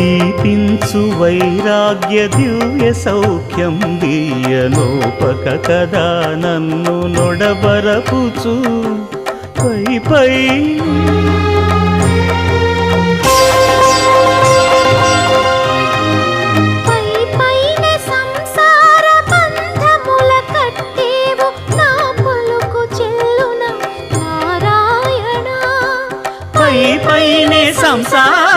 దీపించు వైరాగ్య దివ్య సౌఖ్యం దీయనోపక కదా నన్ను నొడబరపుచు. పై పై. సంసార